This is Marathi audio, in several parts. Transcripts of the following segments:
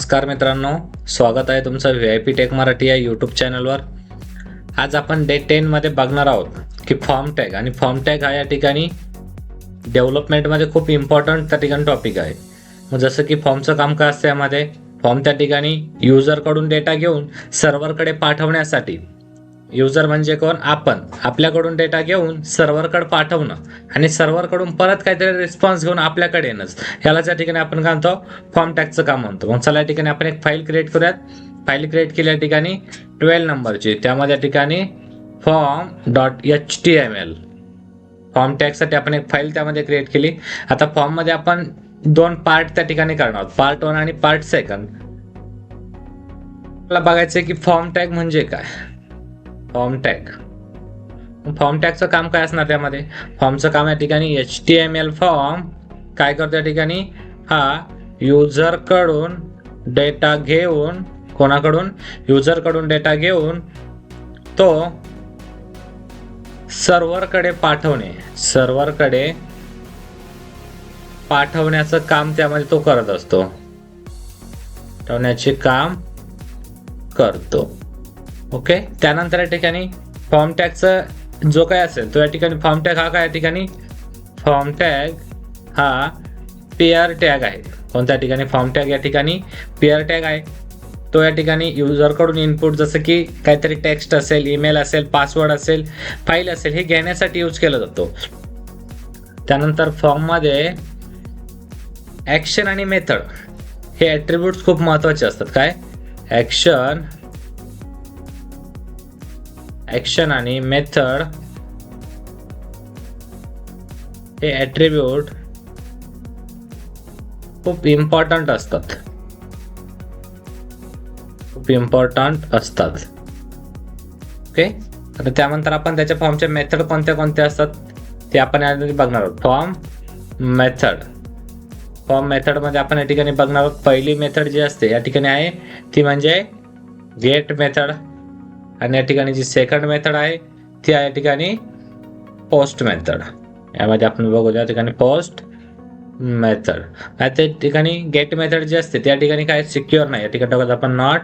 नमस्कार मित्रांनो स्वागत आहे तुमचं V I P tech Marathi या यूट्यूब चॅनलवर आज आपण डे टेनमध्ये बघणार आहोत की फॉर्म टॅग आणि फॉर्म टॅग हा या ठिकाणी डेव्हलपमेंटमध्ये खूप इम्पॉर्टंट त्या ठिकाणी टॉपिक आहे. मग जसं की फॉर्मचं काम काय असतं यामध्ये फॉर्म त्या ठिकाणी युजरकडून डेटा घेऊन सर्व्हरकडे पाठवण्यासाठी युजर म्हणजे कोण? आपण. आपल्याकडून डेटा घेऊन सर्व्हरकडे पाठवणं आणि सर्व्हरकडून परत काहीतरी रिस्पॉन्स घेऊन आपल्याकडे येणंच याला त्या ठिकाणी आपण काय म्हणतो? फॉर्म टॅक्सचं काम म्हणतो. मग चला या ठिकाणी आपण एक फाईल क्रिएट करूयात. फाईल क्रिएट केली या ठिकाणी ट्वेल्व नंबरची त्यामध्ये या ठिकाणी form dot H T M L form टॅक्ससाठी आपण एक फाईल त्यामध्ये क्रिएट केली. आता फॉर्ममध्ये आपण दोन पार्ट त्या ठिकाणी करणार आहोत. पार्ट वन आणि पार्ट सेकंड आपल्याला बघायचं आहे की फॉर्म टॅग म्हणजे काय? फॉर्म टॅग फॉर्म टॅगचं काम काय असणार त्यामध्ये? फॉर्मचं काम या ठिकाणी H T M L form काय करतो या ठिकाणी? हा युजरकडून डेटा घेऊन कोणाकडून? युजरकडून डेटा घेऊन तो सर्व्हरकडे पाठवणे. सर्व्हरकडे पाठवण्याचं काम त्यामध्ये तो करत असतो. पाठवण्याचे काम करतो. ओके? त्यानंतर या ठिकाणी फॉर्म टॅगचा जो काय असेल तो या ठिकाणी फॉर्म टॅग हा काय? या ठिकाणी फॉर्म टॅग हा पेअर टॅग आहे. कोणत्या ठिकाणी फॉर्म टॅग या ठिकाणी पेअर टॅग आहे. तो या ठिकाणी युजरकडून इनपुट जसं की काहीतरी टेक्स्ट असेल ईमेल असेल पासवर्ड असेल फाईल असेल हे घेण्यासाठी यूज केला जातो. त्यानंतर फॉर्ममध्ये ॲक्शन आणि मेथड हे ॲट्रिब्यूट्स खूप महत्त्वाचे असतात. काय? ॲक्शन ॲक्शन आणि मेथड हे ॲट्रिब्यूट खूप इम्पॉर्टंट असतात. खूप इम्पॉर्टंट असतात. ओके आता त्यानंतर आपण त्याच्या फॉर्मचे मेथड कोणत्या कोणत्या असतात ते आपण यामध्ये बघणार आहोत. फॉर्म मेथड फॉर्म मेथडमध्ये आपण या ठिकाणी बघणार आहोत. पहिली मेथड जी असते या ठिकाणी आहे ती म्हणजे गेट मेथड आणि या ठिकाणी जी सेकंड मेथड आहे ती आहे या ठिकाणी पोस्ट मेथड यामध्ये आपण बघू या ठिकाणी पोस्ट मेथड त्या ठिकाणी गेट मेथड जी असते त्या ठिकाणी काय सिक्युअर नाही. या ठिकाणी बघत आपण नॉट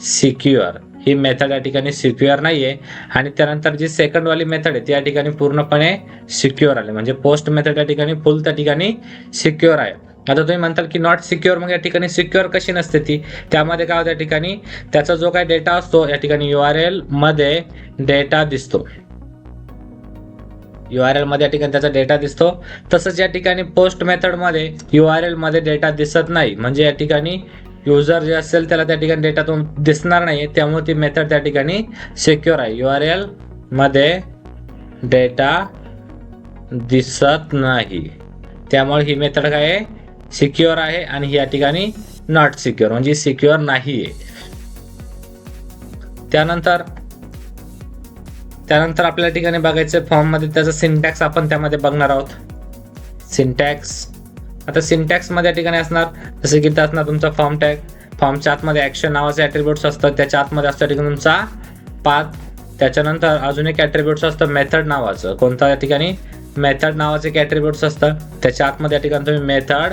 सिक्युअर ही मेथड या ठिकाणी सिक्युअर नाही आहे आणि त्यानंतर जी सेकंडवाली मेथड आहे ती या ठिकाणी पूर्णपणे सिक्युअर आली. म्हणजे पोस्ट मेथड या ठिकाणी फुल त्या ठिकाणी सिक्युअर आहे. आता तुम्ही म्हणताल की नॉट सिक्युअर मग या ठिकाणी सिक्युअर कशी नसते ती? त्यामध्ये काय होतं या ठिकाणी? त्याचा जो काय डेटा असतो या ठिकाणी यू आर एलमध्ये डेटा दिसतो. यू आर एलमध्ये या ठिकाणी त्याचा डेटा दिसतो. तसंच या ठिकाणी पोस्ट मेथडमध्ये यू आर एलमध्ये डेटा दिसत नाही. म्हणजे या ठिकाणी युजर जे असेल त्याला त्या ठिकाणी डेटा तो दिसणार नाही त्यामुळे ती मेथड त्या ठिकाणी सिक्युअर आहे. यू आर एलमध्ये डेटा दिसत नाही. त्यामुळे ही मेथड काय आहे? सिक्युअर आहे आणि या ठिकाणी नॉट सिक्युअर म्हणजे सिक्युअर नाही आहे त्यानंतर त्यानंतर आपल्या ठिकाणी बघायचं फॉर्ममध्ये त्याचा सिंटॅक्स आपण त्यामध्ये बघणार आहोत. सिंटॅक्स आता सिंटॅक्समध्ये या ठिकाणी असणार जसं की असणार तुमचा फॉर्म टॅग फॉर्मच्या आतमध्ये ॲक्शन नावाचे ॲट्रिब्यूट्स असतात त्याच्या आतमध्ये असतं ठिकाणी तुमचा पाथ त्याच्यानंतर अजून एक ॲट्रिब्यूट्स असतं मेथड नावाचं. कोणतं या ठिकाणी? मेथड नावाचं एक ॲट्रिब्यूट्स असतं. त्याच्या आतमध्ये या ठिकाणी तुम्ही मेथड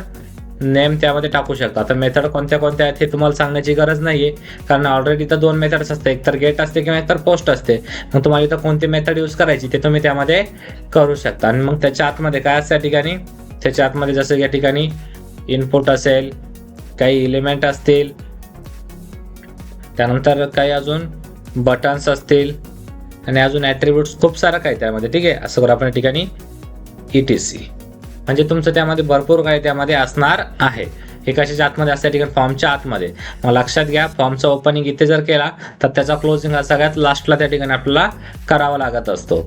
नेम त्यामध्ये टाकू शकता. तर मेथड कोणत्या कोणत्या आहेत हे तुम्हाला सांगण्याची गरज नाही आहे कारण ऑलरेडी तर दोन मेथड्स असते. एक तर गेट असते किंवा एकतर पोस्ट असते. मग तुम्हाला इथं कोणती मेथड यूज करायची ते तुम्ही त्यामध्ये करू शकता. आणि मग त्याच्या आतमध्ये काय असतं या ठिकाणी? त्याच्या आतमध्ये जसं या ठिकाणी इनपुट असेल काही इलिमेंट असतील त्यानंतर काही अजून बटन्स असतील आणि अजून ॲट्रिब्यूट्स खूप सारं काय त्यामध्ये. ठीक आहे? असं करू आपण या ठिकाणी ई टी सी म्हणजे तुमचं त्यामध्ये भरपूर काही त्यामध्ये असणार आहे. हे कशाच्या आतमध्ये असतं ठिकाणी फॉर्मच्या आतमध्ये. मग लक्षात घ्या फॉर्मचं ओपनिंग इथे जर केला तर त्याचा क्लोजिंग हा सगळ्यात लास्टला त्या ठिकाणी आपल्याला करावा लागत असतो.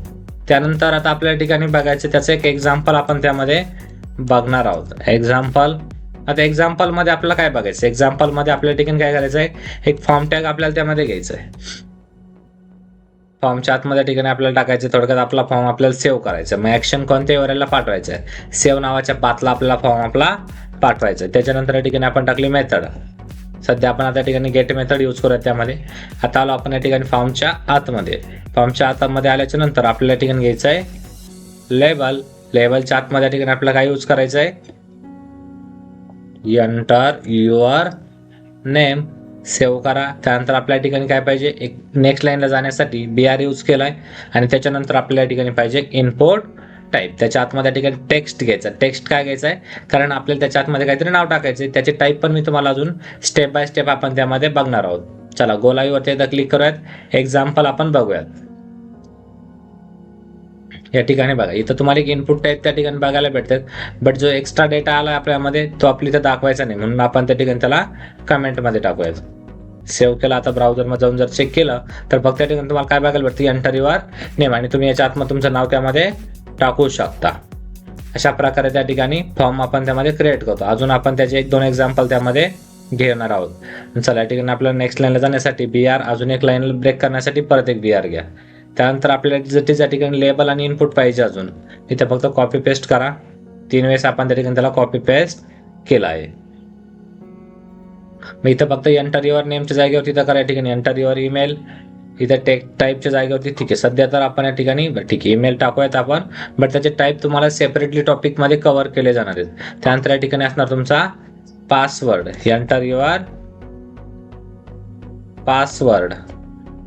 त्यानंतर आता आपल्या ठिकाणी बघायचं त्याचं एक एक्झाम्पल आपण त्यामध्ये बघणार आहोत. एक्झाम्पल आता एक्झाम्पलमध्ये आपल्याला काय बघायचं? एक्झाम्पलमध्ये आपल्या ठिकाणी काय करायचं आहे एक फॉर्म टॅग आपल्याला त्यामध्ये घ्यायचं आहे फॉर्मच्या आतमध्ये ठिकाणी आपल्याला टाकायचं थोडक्यात आपला फॉर्म आपल्याला सेव्ह करायचा मग ॲक्शन कोणत्या एवढ्याला पाठवायचं आहे? सेव्ह नावाच्या पातला आपला फॉर्म आपला पाठवायचा आहे. त्याच्यानंतर या ठिकाणी आपण टाकली मेथड सध्या आपण आता ठिकाणी गेट मेथड यूज करूया त्यामध्ये. आता आलो आपण या ठिकाणी फॉर्मच्या आतमध्ये. फॉर्मच्या आतमध्ये आल्याच्यानंतर आपल्याला ठिकाणी घ्यायचं आहे. लेबल लेबलच्या आतमध्ये ठिकाणी आपल्याला काय यूज करायचं आहे? एंटर युअर नेम सेव्ह करा. त्यानंतर आपल्या ठिकाणी काय पाहिजे? एक नेक्स्ट लाईनला जाण्यासाठी बी आर यूज केला आहे आणि त्याच्यानंतर आपल्या ठिकाणी पाहिजे इम्पोर्ट टाईप त्याच्या आतमध्ये त्या ठिकाणी टेक्स्ट घ्यायचा. टेक्स्ट काय घ्यायचा आहे कारण आपल्याला त्याच्या आतमध्ये काहीतरी नाव टाकायचं आहे त्याचे टाईप पण मी तुम्हाला अजून स्टेप बाय स्टेप आपण त्यामध्ये बघणार आहोत. चला गोलाईवरती एकदा क्लिक करूयात. एक्झाम्पल आपण बघूयात. या ठिकाणी बघा. इथं तुम्हाला एक इनपुट टाईप त्या ठिकाणी बघायला भेटतात. बट जो एक्स्ट्रा डेटा आला आपल्यामध्ये तो आपली इथं दाखवायचा नाही. म्हणून आपण त्या ठिकाणी त्याला कमेंटमध्ये टाकूयात. सेव्ह केला आता ब्राउझरमध्ये जाऊन जर चेक केलं तर फक्त त्या ठिकाणी तुम्हाला काय बघायला भेटतं? एंटर युअर नेम आणि तुम्ही याच्या आतमध्ये तुमचं नाव त्यामध्ये टाकू शकता. अशा प्रकारे त्या ठिकाणी फॉर्म आपण त्यामध्ये क्रिएट करतो. अजून आपण त्याचे एक दोन एक्झाम्पल त्यामध्ये घेणार आहोत. चला या ठिकाणी आपल्याला नेक्स्ट लाईनला जाण्यासाठी बी आर अजून एक लाईन ब्रेक करण्यासाठी परत एक बी आर घ्या. त्यानंतर आपल्याला जर त्या ठिकाणी लेबल आणि इनपुट पाहिजे अजून इथे फक्त कॉपी पेस्ट करा. तीन वेळेस आपण त्या ठिकाणी त्याला कॉपी पेस्ट केला आहे. मग इथं फक्त एंटर युअर नेमच्या जागेवर तिथं करा या ठिकाणी एंटर युअर ईमेल इथं टेक टाईपच्या जागेवरती ठीक आहे. सध्या तर आपण या ठिकाणी बरं ठीक आहे ईमेल टाकूयात आपण. बट त्याचे टाईप तुम्हाला सेपरेटली टॉपिकमध्ये कव्हर केले जाणार आहेत. त्यानंतर या ठिकाणी असणार तुमचा पासवर्ड एंटर युअर पासवर्ड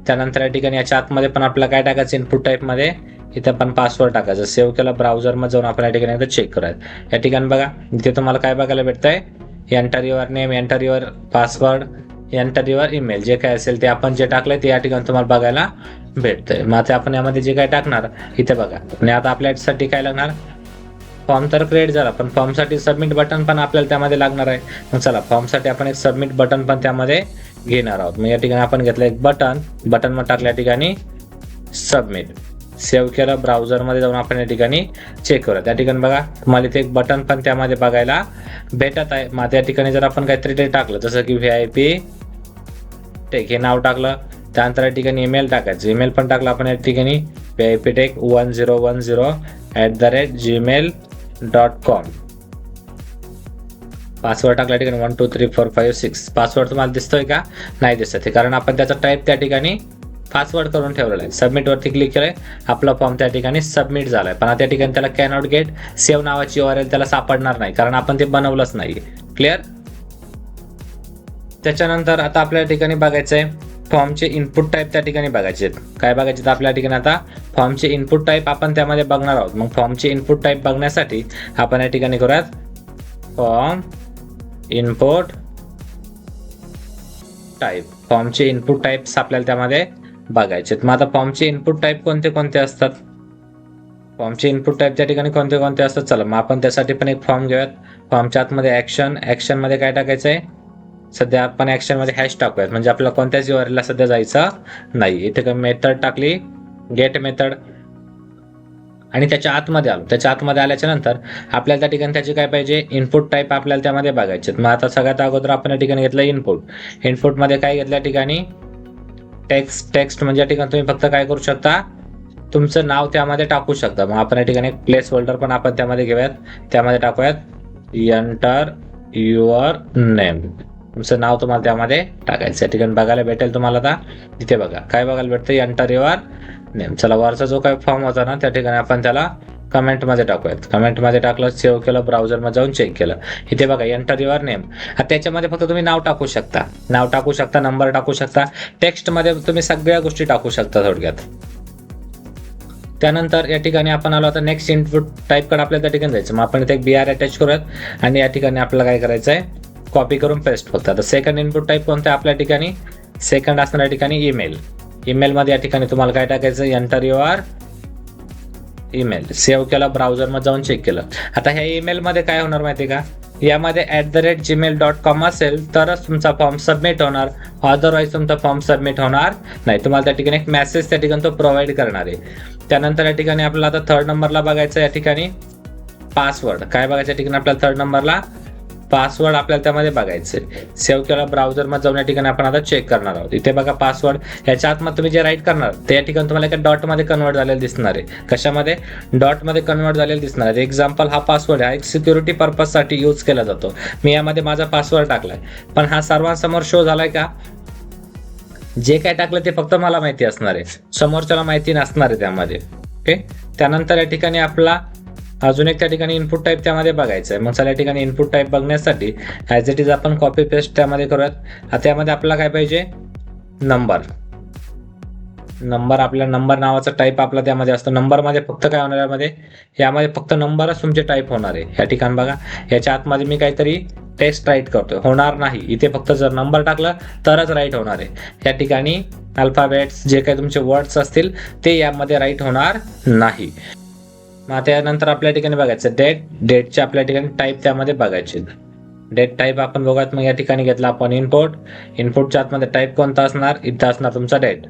त्यानंतर या ठिकाणी याच्या आतमध्ये पण आपल्याला काय टाकायचं? इनपुट टाईपमध्ये इथं आपण पासवर्ड टाकायचं. सेव्ह केला ब्राउझरमध्ये जाऊन आपण या ठिकाणी एकदा चेक करायचं या ठिकाणी बघा इथे तुम्हाला काय बघायला भेटतंय? Enter your name enter your password enter your email जे काय असेल ते आपण जे टाकलंय ते या ठिकाणी तुम्हाला बघायला भेटतंय. मग आता आपण यामध्ये जे काय टाकणार इथे बघा. आणि आता आपल्यासाठी काय लागणार? फॉर्म तर क्रिएट झाला पण फॉर्मसाठी सबमिट बटन पण आपल्याला त्यामध्ये लागणार आहे. मग चला फॉर्मसाठी आपण एक सबमिट बटन पण त्यामध्ये घेणार आहोत. मग या ठिकाणी आपण घेतलं एक बटन. बटन मग टाकल्या ठिकाणी सबमिट सेव्ह केलं ब्राउझरमध्ये जाऊन आपण या ठिकाणी चेक करू त्या ठिकाणी बघा तुम्हाला इथे एक बटन पण त्यामध्ये बघायला भेटत आहे. मग त्या ठिकाणी जर आपण काहीतरी ते टाकलं जसं की व्ही आय पी टेक हे नाव टाकलं त्यानंतर या ठिकाणी ईमेल टाकायचं. ईमेल पण टाकलं आपण या ठिकाणी V I P tech one zero one zero at the rate Gmail dot com password टाकला ठिकाणी one two three four five six password तुम्हाला दिसतोय का? नाही दिसत आहे. कारण आपण त्याचा टाईप त्या ठिकाणी पासवर्ड करून ठेवलेला आहे. सबमिटवरती क्लिक केलंय. आपला फॉर्म त्या ठिकाणी सबमिट झालाय. पण त्या ठिकाणी त्याला कॅनॉट गेट सेव्ह नावाची ओआर त्याला सापडणार नाही. कारण आपण ते बनवलंच नाही क्लिअर त्याच्यानंतर आता आपल्या ठिकाणी बघायचं आहे फॉर्मचे इनपुट टाईप त्या ठिकाणी बघायचे आहेत. काय बघायचे तर आपल्या ठिकाणी आता फॉर्मचे इनपुट टाईप आपण त्यामध्ये बघणार आहोत. मग फॉर्मचे इनपुट टाईप बघण्यासाठी आपण या ठिकाणी करूयात फॉर्म इनपुट टाईप फॉर्मचे इनपुट टाईप्स आपल्याला त्यामध्ये बघायचे मग आता फॉर्मचे इनपुट टाईप कोणते कोणते असतात? फॉर्मचे इनपुट टाईप त्या ठिकाणी कोणते कोणते असतात चला मग आपण त्यासाठी पण एक फॉर्म घेऊयात. फॉर्मच्या आतमध्ये ॲक्शन ॲक्शनमध्ये काय टाकायचं आहे सध्या आपण ॲक्शनमध्ये हॅश टाकूयात. म्हणजे आपल्याला कोणत्याच युआरएलला सध्या जायचं नाही. इथे मेथड टाकली? गेट मेथड आणि त्याच्या आतमध्ये आलो. त्याच्या आतमध्ये आल्याच्यानंतर आपल्याला त्या ठिकाणी त्याचे काय पाहिजे? इनपुट टाईप आपल्याला त्यामध्ये बघायचे आहेत. मग आता सगळ्यात अगोदर आपण या ठिकाणी घेतलं इनपुट इनपुटमध्ये काय घेतल्या ठिकाणी? टेक्स्ट टेक्स्ट म्हणजे या ठिकाणी तुम्ही फक्त काय करू शकता? तुमचं नाव त्यामध्ये टाकू शकता. मग आपण या ठिकाणी एक प्लेस होल्डर पण आपण त्यामध्ये घेऊयात. त्यामध्ये टाकूयात. एंटर युअर नेम तुमचं नाव तुम्हाला त्यामध्ये टाकायचं या ठिकाणी बघायला भेटेल तुम्हाला आता. तिथे बघा. काय बघायला भेटतं? Enter your name. चला वरचा जो काही फॉर्म होता ना त्या ठिकाणी आपण त्याला कमेंटमध्ये टाकूयात. कमेंटमध्ये टाकलं सेव्ह केलं ब्राउझरमध्ये जाऊन चेक केलं. इथे बघा एंटर युअर नेम त्याच्यामध्ये फक्त तुम्ही नाव टाकू शकता. नाव टाकू शकता नंबर टाकू शकता. टेक्स्टमध्ये तुम्ही सगळ्या गोष्टी टाकू शकता थोडक्यात. त्यानंतर या ठिकाणी आपण आलो आता नेक्स्ट इनपुट टाईपकडे आपल्याला त्या ठिकाणी जायचं मग आपण इथे एक बी आर अटॅच करूयात. आणि या ठिकाणी आपल्याला काय करायचं आहे? कॉपी करून पेस्ट फक्त. आता सेकंड इनपुट टाईप कोणतं आहे? आपल्या ठिकाणी. सेकंड असणाऱ्या ठिकाणी ईमेल ईमेलमध्ये या ठिकाणी तुम्हाला काय टाकायचं? एंटर युअर ईमेल सेव्ह केला ब्राउझरमध्ये जाऊन चेक केलं. आता ह्या ईमेलमध्ये काय होणार माहिती आहे का? यामध्ये at the rate Gmail dot com असेल तरच तुमचा फॉर्म सबमिट होणार. अदरवाईज तुमचा फॉर्म सबमिट होणार नाही. तुम्हाला त्या ठिकाणी एक मेसेज त्या ठिकाणी तो प्रोव्हाइड करणार आहे. त्यानंतर या ठिकाणी आपल्याला आता थर्ड नंबरला बघायचं या ठिकाणी पासवर्ड काय बघायचं या ठिकाणी आपल्याला थर्ड नंबरला पासवर्ड आपल्याला त्यामध्ये बघायचं आहे सेव्ह केला ब्राउझरमध्ये जाऊन या ठिकाणी आपण आता चेक करणार आहोत. इथे बघा पासवर्ड याच्या आतमध्ये तुम्ही जे राईट करणार त्या या ठिकाणी तुम्हाला एका डॉटमध्ये कन्वर्ट झालेलं दिसणार आहे. कशामध्ये? डॉटमध्ये कन्वर्ट झालेलं दिसणार आहे. एक्झाम्पल हा पासवर्ड हा एक सिक्युरिटी पर्पजसाठी यूज केला जातो. मी यामध्ये माझा पासवर्ड टाकलाय. पण हा सर्वांसमोर शो झालाय का? जे काय टाकलं ते फक्त मला माहिती असणार आहे. समोरच्याला माहिती नसणार आहे त्यामध्ये. ओके त्यानंतर या ठिकाणी आपला अजून एक त्या ठिकाणी इनपुट टाईप त्यामध्ये बघायचं आहे. मग चला या ठिकाणी इनपुट टाईप बघण्यासाठी ॲज इट इज आपण कॉपी पेस्ट त्यामध्ये करूयात. आता त्यामध्ये आपल्याला काय पाहिजे? नंबर नंबर आपल्या नंबर नावाचा टाईप आपला त्यामध्ये असतो. नंबरमध्ये फक्त काय होणार यामध्ये? यामध्ये फक्त नंबरच तुमचे टाईप होणार आहे. या ठिकाणी बघा. याच्या आतमध्ये मी काहीतरी टेक्स्ट राईट करतोय. होणार नाही. इथे फक्त जर नंबर टाकला तरच राईट होणार आहे. या ठिकाणी अल्फाबेट्स जे काही तुमचे वर्ड्स असतील ते यामध्ये राईट होणार नाही. मग त्यानंतर आपल्या ठिकाणी बघायचं. डेट डेटचे आपल्या ठिकाणी टाईप त्यामध्ये बघायचे. डेट टाईप आपण बघूयात. मग या ठिकाणी घेतला आपण इनपुट इनपुटच्या आतमध्ये टाईप कोणता असणार? इथं असणार तुमचा डेट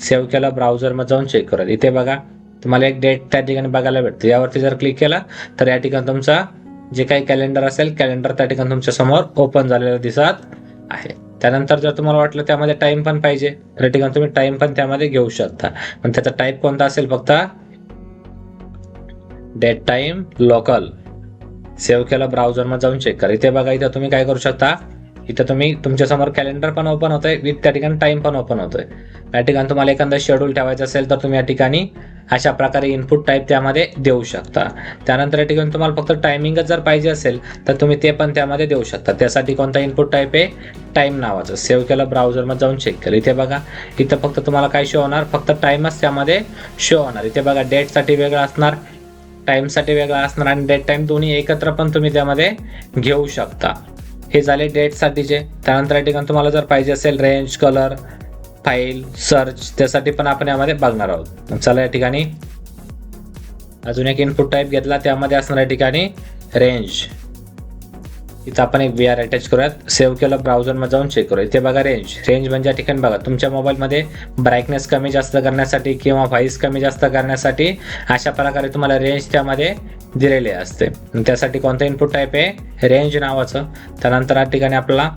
सेव्ह केला ब्राउझरमध्ये जाऊन चेक करेल इथे बघा. तुम्हाला एक डेट त्या ठिकाणी बघायला भेटतो. यावरती जर क्लिक केला तर या ठिकाणी तुमचा जे काही कॅलेंडर असेल कॅलेंडर त्या ठिकाणी तुमच्यासमोर ओपन झालेलं दिसत आहे. त्यानंतर जर तुम्हाला वाटलं त्यामध्ये टाइम पण पाहिजे त्या ठिकाणी तुम्ही टाइम पण त्यामध्ये घेऊ शकता. पण त्याचा टाईप कोणता असेल? फक्त डेट टाइम लोकल सेव्ह केलं ब्राउझरमध्ये जाऊन चेक करा. इथे बघा इथं तुम्ही काय करू शकता? इथं तुम्ही तुमच्यासमोर कॅलेंडर पण ओपन होतंय. विथ त्या ठिकाणी टाइम पण ओपन होतोय. या ठिकाणी तुम्हाला एखादा शेड्यूल ठेवायचं असेल तर तुम्ही या ठिकाणी अशा प्रकारे इनपुट टाईप त्यामध्ये देऊ शकता. त्यानंतर या ठिकाणी तुम्हाला फक्त टायमिंगच जर पाहिजे असेल तर तुम्ही ते पण त्यामध्ये देऊ शकता. त्यासाठी कोणता इनपुट टाईप आहे? टाईम नावाचं. सेव्ह केलं ब्राउझरमध्ये जाऊन चेक केलं. इथे बघा इथं फक्त तुम्हाला काय शो होणार? फक्त टाईमच त्यामध्ये शो होणार. इथे बघा डेटसाठी वेगळं असणार. टाईमसाठी वेगळा असणार आणि डेट टाईम दोन्ही एकत्र पण तुम्ही त्यामध्ये घेऊ शकता. हे झाले डेटसाठीचे त्यानंतर या ठिकाणी तुम्हाला जर पाहिजे असेल रेंज कलर फाईल सर्च त्यासाठी पण आपण यामध्ये बघणार आहोत. चला या ठिकाणी अजून एक इनपुट टाईप घेतला. त्यामध्ये असणार या ठिकाणी रेंज इथं आपण एक व्ही आर अटॅच करूयात. सेव्ह केलं ब्राउझरमध्ये जाऊन चेक करूया इथे बघा रेंज रेंज म्हणजे या ठिकाणी बघा तुमच्या मोबाईलमध्ये ब्राईटनेस कमी जास्त करण्यासाठी किंवा व्हाईस कमी जास्त करण्यासाठी अशा प्रकारे तुम्हाला रेंज त्यामध्ये दिलेली असते. त्यासाठी कोणतं इनपुट टाईप आहे? रेंज नावाचं. त्यानंतर या ठिकाणी आपल्याला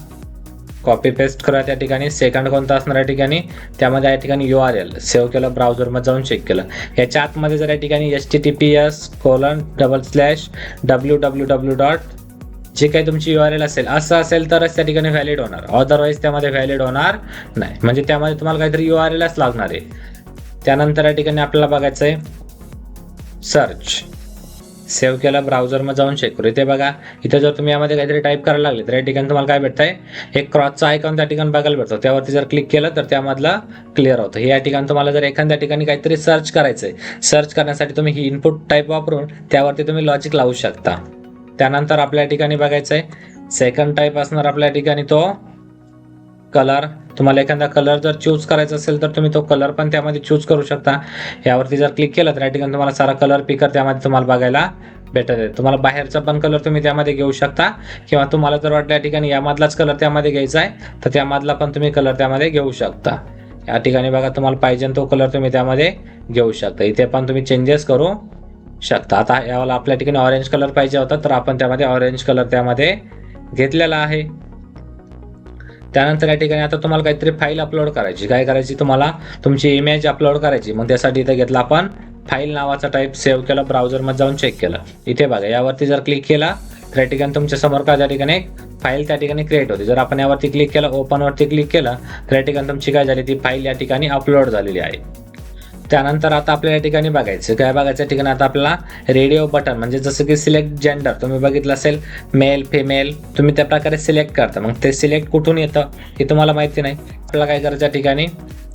कॉपी पेस्ट करा त्या ठिकाणी. सेकंड कोणता असणार या ठिकाणी? त्यामध्ये या ठिकाणी यू आर एल सेव्ह केलं ब्राउझरमध्ये जाऊन चेक केलं. याच्या आतमध्ये जर या ठिकाणी H T T P S colon double slash W W W dot जे काही तुमची यू आर एल असेल असं असेल तरच त्या ठिकाणी व्हॅलिड होणार. अदरवाईज त्यामध्ये व्हॅलिड होणार नाही. म्हणजे त्यामध्ये तुम्हाला काहीतरी यू आर एलच लागणार आहे. त्यानंतर या ठिकाणी आपल्याला बघायचं आहे सर्च सेव्ह केला ब्राउझरमध्ये जाऊन चेक करू. इथे बघा इथे जर तुम्ही यामध्ये काहीतरी टाईप करायला लागले तर या ठिकाणी तुम्हाला काय भेटतंय? एक क्रॉसचा आयकॉन त्या ठिकाणी बघायला भेटतो. त्यावरती जर क्लिक केलं तर त्यामधला क्लिअर होतं. या ठिकाणी तुम्हाला जर एखाद्या ठिकाणी काहीतरी सर्च करायचं आहे सर्च करण्यासाठी तुम्ही ही इनपुट टाईप वापरून त्यावरती तुम्ही लॉजिक लावू शकता. त्यानंतर आपल्या ठिकाणी बघायचं आहे. सेकंड टाईप असणार आपल्या ठिकाणी तो कलर तुम्हाला एखादा कलर जर चूज करायचा असेल तर तुम्ही तो कलर पण त्यामध्ये चूज करू शकता. यावरती जर क्लिक केलं तर या ठिकाणी तुम्हाला सारा कलर पिकर त्यामध्ये तुम्हाला बघायला भेटत आहे. तुम्हाला बाहेरचा पण कलर तुम्ही त्यामध्ये घेऊ शकता. किंवा तुम्हाला जर वाटलं या ठिकाणी यामधलाच कलर त्यामध्ये घ्यायचा आहे तर त्यामधला पण तुम्ही कलर त्यामध्ये घेऊ शकता. या ठिकाणी बघा तुम्हाला पाहिजे तो कलर तुम्ही त्यामध्ये घेऊ शकता. इथे पण तुम्ही चेंजेस करू शकता. आता याला आपल्या ठिकाणी ऑरेंज कलर पाहिजे होता तर आपण त्यामध्ये ऑरेंज कलर त्यामध्ये घेतलेला आहे. त्यानंतर या ठिकाणी आता तुम्हाला काहीतरी फाईल अपलोड करायची. काय करायची तुम्हाला? तुमची इमेज अपलोड करायची. मग त्यासाठी इथे घेतला आपण फाईल नावाचा टाईप सेव्ह केला ब्राउझरमध्ये जाऊन चेक केलं. इथे बघा यावरती जर क्लिक केला तर या ठिकाणी तुमच्यासमोर का त्या ठिकाणी फाईल त्या ठिकाणी क्रिएट होती. जर आपण यावरती क्लिक केलं ओपनवरती क्लिक केलं तर या ठिकाणी तुमची काय झाली? ती फाईल या ठिकाणी अपलोड झालेली आहे. त्यानंतर आता आपल्याला या ठिकाणी बघायचं काय बघायचं ठिकाणी आता आपल्याला रेडिओ बटन म्हणजे जसं की सिलेक्ट जेंडर तुम्ही बघितलं असेल मेल फिमेल तुम्ही त्या प्रकारे सिलेक्ट करता. मग ते सिलेक्ट कुठून येतं हे तुम्हाला माहिती नाही. आपल्याला काय करायचं या ठिकाणी?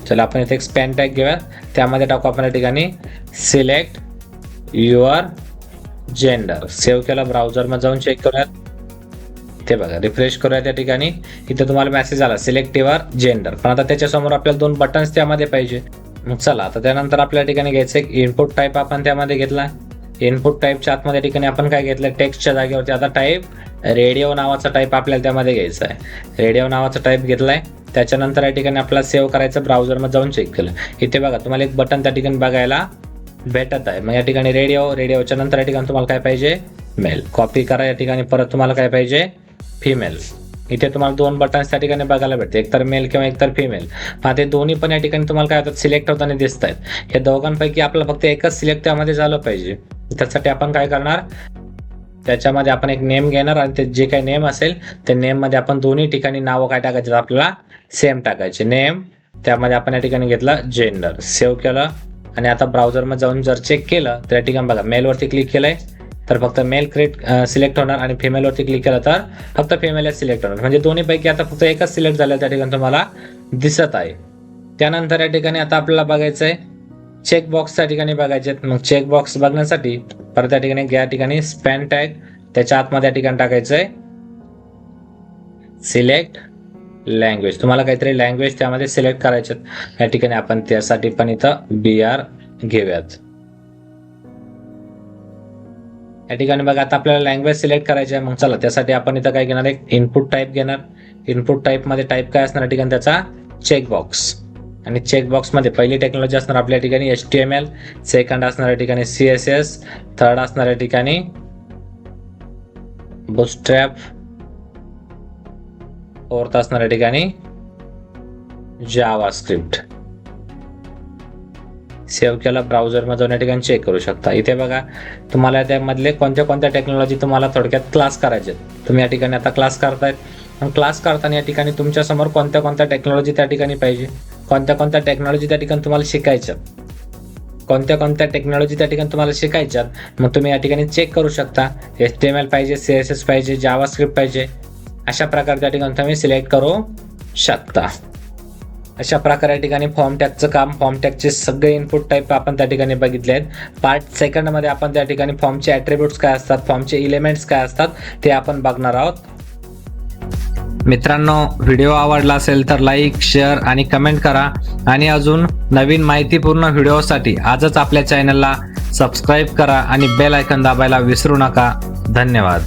चला आपण इथे एक स्पॅन टॅग घेऊया. त्यामध्ये टाकू आपण या ठिकाणी सिलेक्ट युअर जेंडर सेव्ह केला ब्राउझरमध्ये जाऊन चेक करूयात. ते बघा रिफ्रेश करूया त्या ठिकाणी. इथे तुम्हाला मेसेज आला सिलेक्ट युअर जेंडर पण आता त्याच्यासमोर आपल्याला दोन बटन्स त्यामध्ये पाहिजे. मग चला आता त्यानंतर आपल्या ठिकाणी घ्यायचं एक इनपुट टाईप आपण त्यामध्ये घेतला. इनपुट टाईपच्या आतमध्ये ठिकाणी आपण काय घेतलं? टेक्स्टच्या जागेवरती आता टाईप रेडिओ नावाचा टाईप आपल्याला त्यामध्ये घ्यायचा आहे. रेडिओ नावाचा टाईप घेतलाय. त्याच्यानंतर या ठिकाणी आपल्याला सेव्ह करायचं ब्राउझरमध्ये जाऊन चेक केलं. इथे बघा तुम्हाला एक बटन त्या ठिकाणी बघायला भेटत आहे. मग या ठिकाणी रेडिओ रेडिओच्या नंतर या ठिकाणी तुम्हाला काय पाहिजे? मेल कॉपी करा या ठिकाणी परत तुम्हाला काय पाहिजे? फिमेल इथे तुम्हाला दोन बटन्स त्या ठिकाणी बघायला भेटते एकतर मेल किंवा एकतर फिमेल मग ते दोन्ही पण या ठिकाणी तुम्हाला काय होतात सिलेक्ट होताना दिसत आहेत या दोघांपैकी आपलं फक्त एकच सिलेक्ट त्यामध्ये झालं पाहिजे. त्यासाठी आपण काय करणार? त्याच्यामध्ये आपण एक नेम घेणार आणि ते जे काही नेम असेल त्या नेममध्ये आपण दोन्ही ठिकाणी नावं काय टाकायचे? आपल्याला सेम टाकायचे. नेम त्यामध्ये आपण या ठिकाणी घेतलं जेंडर सेव्ह केलं. आणि आता ब्राउझरमध्ये जाऊन जर चेक केलं तर या ठिकाणी बघा मेलवरती क्लिक केलंय. तर फक्त मेल क्रिएट सिलेक्ट होणार आणि फिमेलवरती क्लिक केलं तर फक्त फिमेलच सिलेक्ट होणार. म्हणजे दोन्हीपैकी आता फक्त एकच सिलेक्ट झालं त्या ठिकाणी तुम्हाला दिसत आहे. त्यानंतर या ठिकाणी आता आपल्याला बघायचं आहे चेक बॉक्स त्या ठिकाणी बघायचे आहेत. मग चेक बॉक्स बघण्यासाठी परत त्या ठिकाणी या ठिकाणी स्पॅन टॅग त्याच्या आतमध्ये या ठिकाणी टाकायचं आहे सिलेक्ट लँग्वेज तुम्हाला काहीतरी लँग्वेज त्यामध्ये सिलेक्ट करायचे या ठिकाणी आपण त्यासाठी पण इथं बी आर घेऊयात. या ठिकाणी बघा आता आपल्याला लँग्वेज सिलेक्ट करायची आहे मग चला त्यासाठी आपण इथं काय घेणार एक इनपुट टाईप घेणार. इनपुट टाईपमध्ये टाईप काय असणार या ठिकाणी? त्याचा चेकबॉक्स आणि चेकबॉक्समध्ये पहिली टेक्नॉलॉजी असणार आपल्या ठिकाणी H T M L second असणार या ठिकाणी सी एस एस थर्ड असणार या ठिकाणी बुस्ट्रॅप फोर्थ असणार या ठिकाणी जावा स्क्रिप्ट सेव्ह केला ब्राउझरमध्ये जाऊन या ठिकाणी चेक करू शकता. इथे बघा तुम्हाला त्यामधले कोणत्या कोणत्या टेक्नॉलॉजी तुम्हाला थोडक्यात क्लास करायचे आहेत. तुम्ही या ठिकाणी आता क्लास करतायत. क्लास करताना या ठिकाणी तुमच्यासमोर कोणत्या कोणत्या टेक्नॉलॉजी त्या ठिकाणी पाहिजे? कोणत्या कोणत्या टेक्नॉलॉजी त्या ठिकाणी तुम्हाला शिकायच्या कोणत्या कोणत्या टेक्नॉलॉजी त्या ठिकाणी तुम्हाला शिकायच्यात मग तुम्ही या ठिकाणी चेक करू शकता. एच टी एम एल पाहिजे सी एस एस पाहिजे जावा स्क्रिप्ट पाहिजे. अशा प्रकारे त्या ठिकाणी तुम्ही सिलेक्ट करू शकता. अशा प्रकारे या ठिकाणी फॉर्म टॅगचं काम फॉर्म टॅगचे सगळे इनपुट टाईप आपण त्या ठिकाणी बघितले आहेत. पार्ट सेकंडमध्ये आपण त्या ठिकाणी फॉर्मचे ॲट्रिब्यूट्स काय असतात फॉर्मचे इलिमेंट्स काय असतात ते आपण बघणार आहोत. मित्रांनो व्हिडिओ आवडला असेल तर लाईक शेअर आणि कमेंट करा. आणि अजून नवीन माहितीपूर्ण व्हिडिओसाठी आजच आपल्या चॅनलला सबस्क्राईब करा आणि बेल आयकन दाबायला विसरू नका. धन्यवाद.